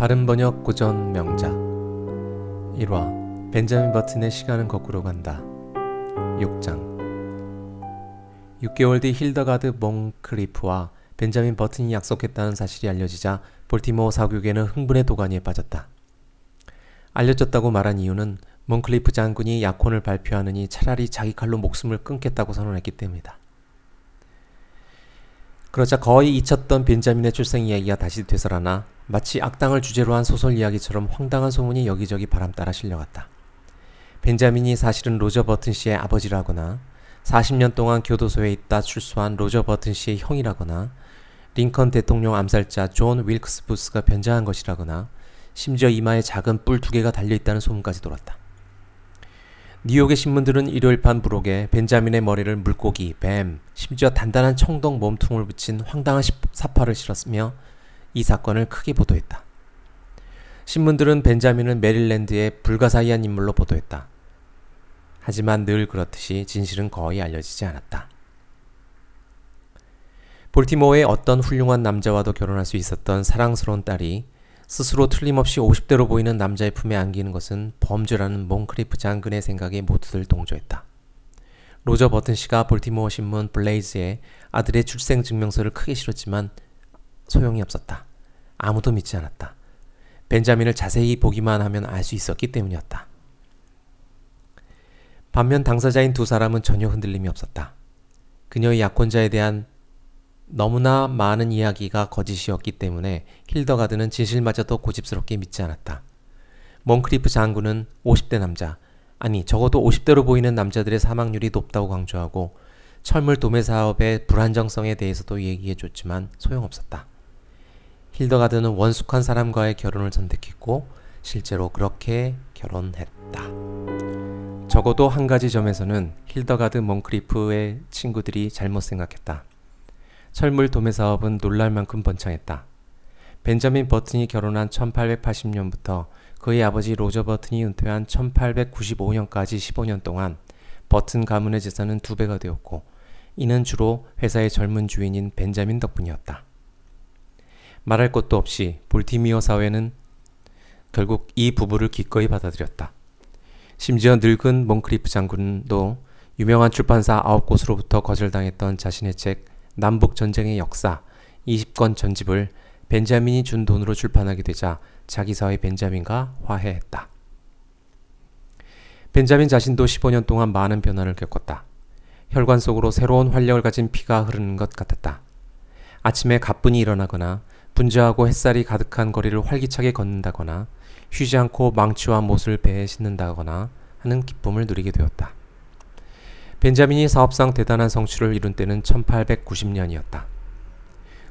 바른 번역 고전 명작 1화 벤자민 버튼의 시간은 거꾸로 간다 6장 6개월 뒤 힐더가드 몽크리프와 벤자민 버튼이 약속했다는 사실이 알려지자 볼티모어 사국에는 흥분의 도가니에 빠졌다. 알려졌다고 말한 이유는 몽클리프 장군이 약혼을 발표하느니 차라리 자기 칼로 목숨을 끊겠다고 선언했기 때문이다. 그러자 거의 잊혔던 벤자민의 출생 이야기가 다시 되살아나 마치 악당을 주제로 한 소설 이야기처럼 황당한 소문이 여기저기 바람 따라 실려갔다. 벤자민이 사실은 로저 버튼 씨의 아버지라거나 40년 동안 교도소에 있다 출소한 로저 버튼 씨의 형이라거나 링컨 대통령 암살자 존 윌크스 부스가 변장한 것이라거나 심지어 이마에 작은 뿔 두 개가 달려 있다는 소문까지 돌았다. 뉴욕의 신문들은 일요일 판 부록에 벤자민의 머리를 물고기, 뱀, 심지어 단단한 청동 몸통을 붙인 황당한 사파를 실었으며 이 사건을 크게 보도했다. 신문들은 벤자민을 메릴랜드의 불가사의한 인물로 보도했다. 하지만 늘 그렇듯이 진실은 거의 알려지지 않았다. 볼티모어의 어떤 훌륭한 남자와도 결혼할 수 있었던 사랑스러운 딸이 스스로 틀림없이 50대로 보이는 남자의 품에 안기는 것은 범죄라는 몽크리프 장군의 생각에 모두들 동조했다. 로저 버튼 씨가 볼티모어 신문 블레이즈에 아들의 출생 증명서를 크게 실었지만 소용이 없었다. 아무도 믿지 않았다. 벤자민을 자세히 보기만 하면 알 수 있었기 때문이었다. 반면 당사자인 두 사람은 전혀 흔들림이 없었다. 그녀의 약혼자에 대한 너무나 많은 이야기가 거짓이었기 때문에 힐더가드는 진실마저도 고집스럽게 믿지 않았다. 몽크리프 장군은 50대 남자, 아니 적어도 50대로 보이는 남자들의 사망률이 높다고 강조하고 철물 도매 사업의 불안정성에 대해서도 얘기해 줬지만 소용없었다. 힐더가드는 원숙한 사람과의 결혼을 선택했고 실제로 그렇게 결혼했다. 적어도 한 가지 점에서는 힐더가드 몽크리프의 친구들이 잘못 생각했다. 철물 도매 사업은 놀랄 만큼 번창했다. 벤자민 버튼이 결혼한 1880년부터 그의 아버지 로저 버튼이 은퇴한 1895년까지 15년 동안 버튼 가문의 재산은 두 배가 되었고 이는 주로 회사의 젊은 주인인 벤자민 덕분이었다. 말할 것도 없이 볼티미어 사회는 결국 이 부부를 기꺼이 받아들였다. 심지어 늙은 몽크리프 장군도 유명한 출판사 아홉 곳으로부터 거절당했던 자신의 책 남북 전쟁의 역사 20권 전집을 벤자민이 준 돈으로 출판하게 되자 자기 사회 벤자민과 화해했다. 벤자민 자신도 15년 동안 많은 변화를 겪었다. 혈관 속으로 새로운 활력을 가진 피가 흐르는 것 같았다. 아침에 가뿐히 일어나거나 분주하고 햇살이 가득한 거리를 활기차게 걷는다거나 쉬지 않고 망치와 못을 배에 싣는다거나 하는 기쁨을 누리게 되었다. 벤자민이 사업상 대단한 성취를 이룬 때는 1890년이었다.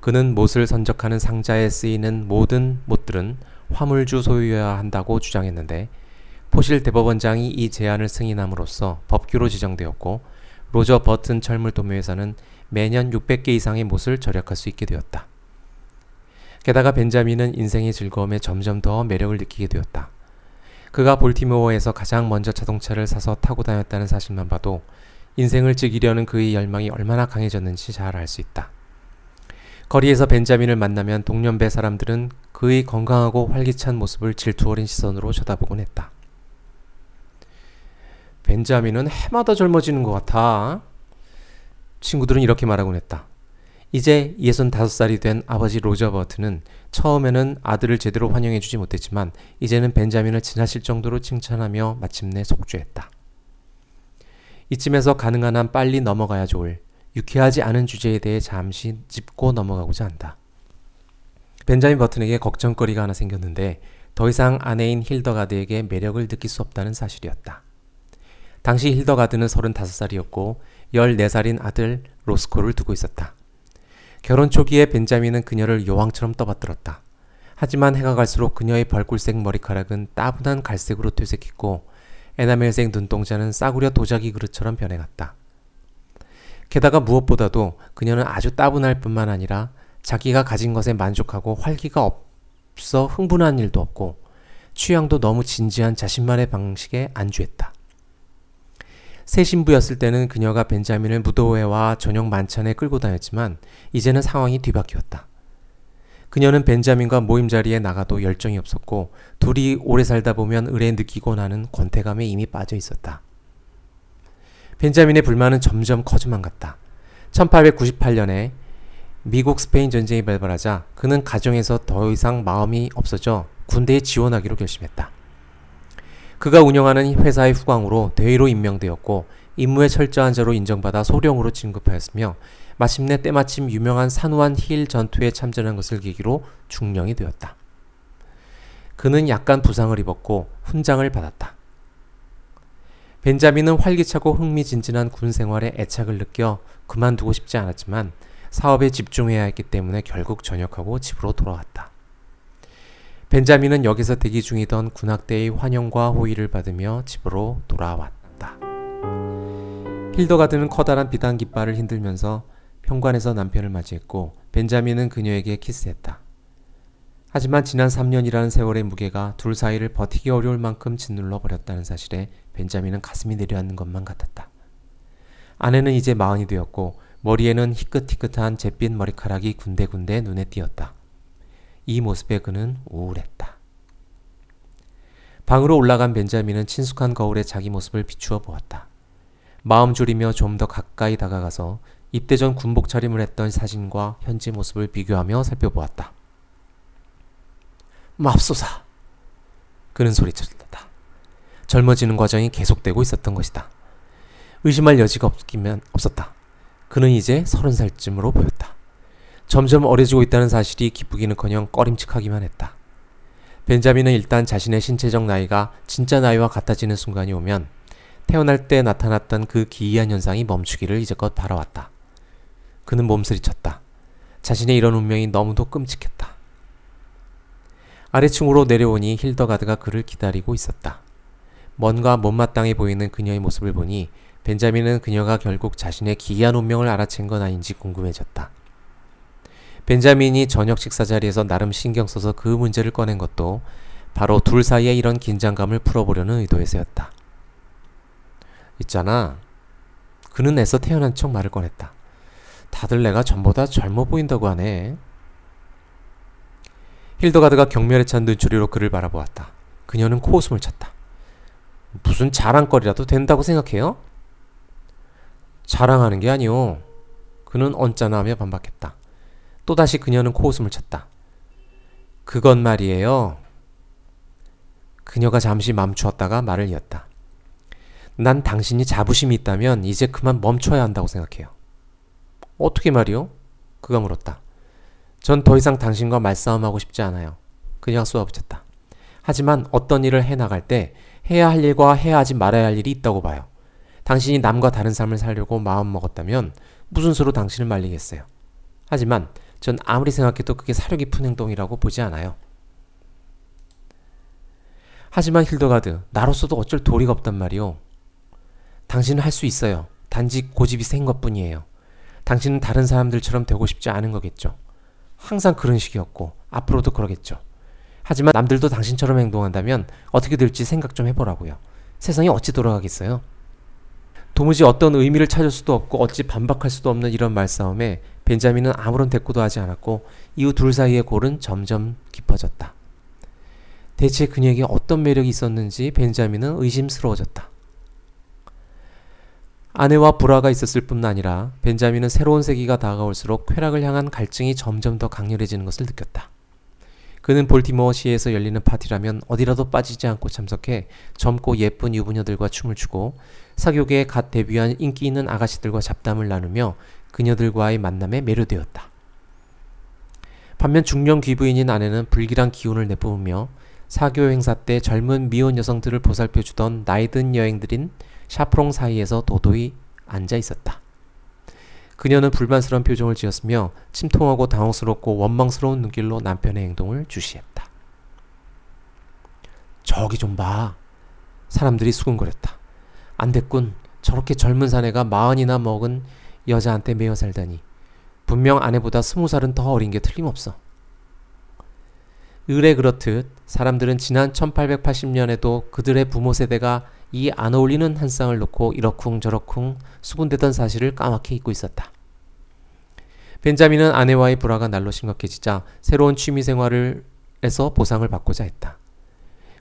그는 못을 선적하는 상자에 쓰이는 모든 못들은 화물주 소유여야 한다고 주장했는데 포실 대법원장이 이 제안을 승인함으로써 법규로 지정되었고 로저 버튼 철물 도매회사는 매년 600개 이상의 못을 절약할 수 있게 되었다. 게다가 벤자민은 인생의 즐거움에 점점 더 매력을 느끼게 되었다. 그가 볼티모어에서 가장 먼저 자동차를 사서 타고 다녔다는 사실만 봐도 인생을 즐기려는 그의 열망이 얼마나 강해졌는지 잘 알 수 있다. 거리에서 벤자민을 만나면 동년배 사람들은 그의 건강하고 활기찬 모습을 질투 어린 시선으로 쳐다보곤 했다. 벤자민은 해마다 젊어지는 것 같아. 친구들은 이렇게 말하곤 했다. 이제 65살이 된 아버지 로저 버튼은 처음에는 아들을 제대로 환영해주지 못했지만 이제는 벤자민을 지나칠 정도로 칭찬하며 마침내 속죄했다. 이쯤에서 가능한 한 빨리 넘어가야 좋을 유쾌하지 않은 주제에 대해 잠시 짚고 넘어가고자 한다. 벤자민 버튼에게 걱정거리가 하나 생겼는데 더 이상 아내인 힐더가드에게 매력을 느낄 수 없다는 사실이었다. 당시 힐더가드는 35살이었고 14살인 아들 로스코를 두고 있었다. 결혼 초기에 벤자민은 그녀를 여왕처럼 떠받들었다. 하지만 해가 갈수록 그녀의 벌꿀색 머리카락은 따분한 갈색으로 퇴색했고 에나멜색 눈동자는 싸구려 도자기 그릇처럼 변해갔다. 게다가 무엇보다도 그녀는 아주 따분할 뿐만 아니라 자기가 가진 것에 만족하고 활기가 없어 흥분한 일도 없고 취향도 너무 진지한 자신만의 방식에 안주했다. 새 신부였을 때는 그녀가 벤자민을 무도회와 저녁 만찬에 끌고 다녔지만 이제는 상황이 뒤바뀌었다. 그녀는 벤자민과 모임 자리에 나가도 열정이 없었고 둘이 오래 살다 보면 을에 느끼고 나는 권태감에 이미 빠져 있었다. 벤자민의 불만은 점점 커져만 갔다. 1898년에 미국 스페인 전쟁이 발발하자 그는 가정에서 더 이상 마음이 없어져 군대에 지원하기로 결심했다. 그가 운영하는 회사의 후광으로 대위로 임명되었고 임무에 철저한 자로 인정받아 소령으로 진급하였으며 마침내 때마침 유명한 산후한 힐 전투에 참전한 것을 계기로 중령이 되었다. 그는 약간 부상을 입었고 훈장을 받았다. 벤자민은 활기차고 흥미진진한 군 생활에 애착을 느껴 그만두고 싶지 않았지만 사업에 집중해야 했기 때문에 결국 전역하고 집으로 돌아왔다. 벤자민은 여기서 대기 중이던 군악대의 환영과 호의를 받으며 집으로 돌아왔다. 힐더가드는 커다란 비단 깃발을 흔들면서 현관에서 남편을 맞이했고 벤자민은 그녀에게 키스했다. 하지만 지난 3년이라는 세월의 무게가 둘 사이를 버티기 어려울 만큼 짓눌러 버렸다는 사실에 벤자민은 가슴이 내려앉는 것만 같았다. 아내는 이제 마흔이 되었고 머리에는 희끗희끗한 잿빛 머리카락이 군데군데 눈에 띄었다. 이 모습에 그는 우울했다. 방으로 올라간 벤자민은 친숙한 거울에 자기 모습을 비추어 보았다. 마음 졸이며 좀 더 가까이 다가가서 입대 전 군복 차림을 했던 사진과 현재 모습을 비교하며 살펴보았다. 맙소사! 그는 소리쳤다. 젊어지는 과정이 계속되고 있었던 것이다. 의심할 여지가 없기면 없었다. 그는 이제 서른 살쯤으로 보였다. 점점 어려지고 있다는 사실이 기쁘기는커녕 꺼림칙하기만 했다. 벤자민은 일단 자신의 신체적 나이가 진짜 나이와 같아지는 순간이 오면 태어날 때 나타났던 그 기이한 현상이 멈추기를 이제껏 바라왔다. 그는 몸서리쳤다. 자신의 이런 운명이 너무도 끔찍했다. 아래층으로 내려오니 힐더가드가 그를 기다리고 있었다. 뭔가 못마땅해 보이는 그녀의 모습을 보니 벤자민은 그녀가 결국 자신의 기이한 운명을 알아챈 건 아닌지 궁금해졌다. 벤자민이 저녁 식사 자리에서 나름 신경 써서 그 문제를 꺼낸 것도 바로 둘 사이의 이런 긴장감을 풀어보려는 의도에서였다. 있잖아. 그는 애써 태어난 척 말을 꺼냈다. 다들 내가 전보다 젊어 보인다고 하네. 힐더가드가 경멸에 찬 눈초리로 그를 바라보았다. 그녀는 코웃음을 쳤다. 무슨 자랑거리라도 된다고 생각해요? 자랑하는 게 아니오. 그는 언짢아하며 반박했다. 또다시 그녀는 코웃음을 쳤다. 그건 말이에요. 그녀가 잠시 멈추었다가 말을 이었다. 난 당신이 자부심이 있다면 이제 그만 멈춰야 한다고 생각해요. 어떻게 말이요? 그가 물었다. 전 더 이상 당신과 말싸움하고 싶지 않아요. 그냥 쏘아붙였다. 하지만 어떤 일을 해나갈 때 해야 할 일과 해야 하지 말아야 할 일이 있다고 봐요. 당신이 남과 다른 삶을 살려고 마음먹었다면 무슨 수로 당신을 말리겠어요. 하지만 전 아무리 생각해도 그게 사려 깊은 행동이라고 보지 않아요. 하지만 힐더가드, 나로서도 어쩔 도리가 없단 말이오. 당신은 할 수 있어요. 단지 고집이 센 것뿐이에요. 당신은 다른 사람들처럼 되고 싶지 않은 거겠죠. 항상 그런 식이었고 앞으로도 그러겠죠. 하지만 남들도 당신처럼 행동한다면 어떻게 될지 생각 좀 해보라고요. 세상이 어찌 돌아가겠어요? 도무지 어떤 의미를 찾을 수도 없고 어찌 반박할 수도 없는 이런 말싸움에 벤자민은 아무런 대꾸도 하지 않았고 이후 둘 사이의 골은 점점 깊어졌다. 대체 그녀에게 어떤 매력이 있었는지 벤자민은 의심스러워졌다. 아내와 불화가 있었을 뿐 아니라 벤자민은 새로운 세기가 다가올수록 쾌락을 향한 갈증이 점점 더 강렬해지는 것을 느꼈다. 그는 볼티모어시에서 열리는 파티라면 어디라도 빠지지 않고 참석해 젊고 예쁜 유부녀들과 춤을 추고 사교계에 갓 데뷔한 인기 있는 아가씨들과 잡담을 나누며 그녀들과의 만남에 매료되었다. 반면 중년 귀부인인 아내는 불길한 기운을 내뿜으며 사교 행사 때 젊은 미혼 여성들을 보살펴주던 나이든 여행들인 샤프롱 사이에서 도도히 앉아 있었다. 그녀는 불만스러운 표정을 지었으며 침통하고 당혹스럽고 원망스러운 눈길로 남편의 행동을 주시했다. 저기 좀 봐. 사람들이 수군거렸다. 안 됐군. 저렇게 젊은 사내가 마흔이나 먹은 여자한테 매여 살다니. 분명 아내보다 스무 살은 더 어린 게 틀림없어. 의뢰 그렇듯 사람들은 지난 1880년에도 그들의 부모 세대가 이 안 어울리는 한 쌍을 놓고 이러쿵저러쿵 수군대던 사실을 까맣게 잊고 있었다. 벤자민은 아내와의 불화가 날로 심각해지자 새로운 취미 생활을 해서 보상을 받고자 했다.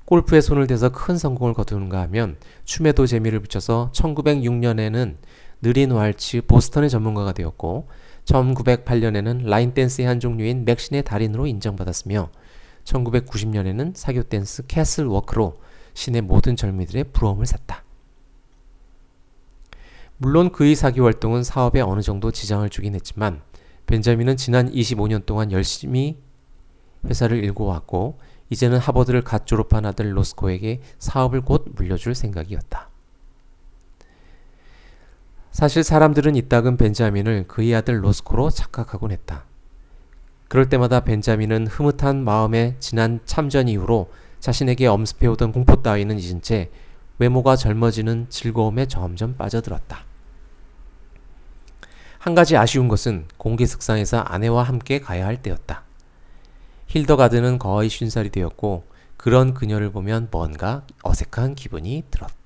골프에 손을 대서 큰 성공을 거두는가 하면 춤에도 재미를 붙여서 1906년에는 느린 왈츠 보스턴의 전문가가 되었고 1908년에는 라인 댄스의 한 종류인 맥신의 달인으로 인정받았으며 1990년에는 사교 댄스 캐슬 워크로 시내 모든 젊이들의 부러움을 샀다. 물론 그의 사교 활동은 사업에 어느 정도 지장을 주긴 했지만 벤자민은 지난 25년 동안 열심히 회사를 일궈왔고 이제는 하버드를 갓 졸업한 아들 로스코에게 사업을 곧 물려줄 생각이었다. 사실 사람들은 이따금 벤자민을 그의 아들 로스코로 착각하곤 했다. 그럴 때마다 벤자민은 흐뭇한 마음에 지난 참전 이후로 자신에게 엄습해오던 공포 따위는 잊은 채 외모가 젊어지는 즐거움에 점점 빠져들었다. 한 가지 아쉬운 것은 공개석상에서 아내와 함께 가야 할 때였다. 힐더가드는 거의 쉰살이 되었고 그런 그녀를 보면 뭔가 어색한 기분이 들었다.